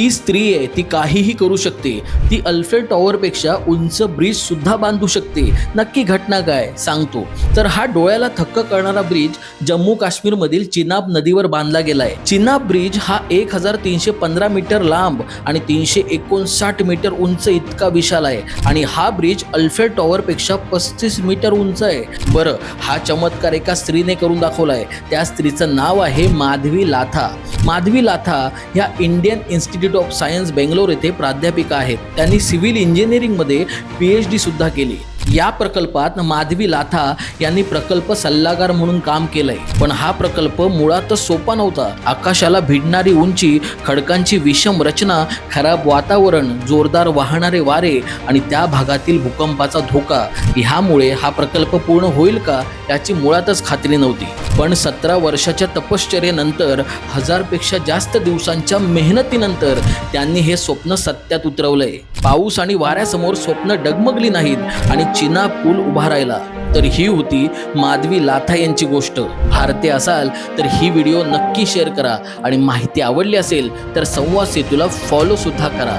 ती स्त्री आहे ती काहीही करू शकते. ती अल्फ्रेड टॉवरपेक्षा उंच ब्रिज सुद्धा बांधू शकते. नक्की घटना काय? सांगतो. तर हा डोळ्याला थक्क करणारा ब्रिज जम्मू काश्मीरमधील चिनाब नदीवर बांधला गेलाय. चिनाब ब्रिज हा एक हजार तीनशे पंधरा मीटर लांब आणि तीनशे एकोणसाठ मीटर उंच इतका विशाल आहे. आणि हा ब्रिज अल्फ्रेड टॉवरपेक्षा पस्तीस मीटर उंच आहे. बरं हा चमत्कार एका स्त्रीने करून दाखवलाय. त्या स्त्रीचं नाव आहे माधवी लाथा. माधवी लाथा ह्या Indian Institute of Science Bangalore येथे प्राध्यापिका आहेत. त्यांनी सिव्हिल इंजिनिअरिंगमध्ये पी एच डी सुद्धा केली. या प्रकल्पात माधवी लाथा यांनी प्रकल्प सल्लागार म्हणून काम केलंय. पण हा प्रकल्प मुळातच सोपा नव्हता. आकाशाला भिडणारी उंची खडकांची विषम रचना खराब वातावरण जोरदार वाहणारे वारे आणि त्या भागातील भूकंपाचा धोका ह्यामुळे हा प्रकल्प पूर्ण होईल का याची मुळातच खात्री नव्हती. पण सतरा वर्षाच्या तपश्चर्येनंतर हजारपेक्षा जास्त दिवसांच्या मेहनतीनंतर त्यांनी हे स्वप्न सत्यात उतरवलंय. पाऊस आणि वाऱ्यासमोर स्वप्न डगमगली नाहीत आणि चिना पूल उभा राहिला. तर ही होती माधवी लाथा यांची गोष्ट. भारतीय असाल तर ही व्हिडिओ नक्की शेअर करा आणि माहिती आवडली असेल तर संवाद सेतूला फॉलो सुद्धा करा.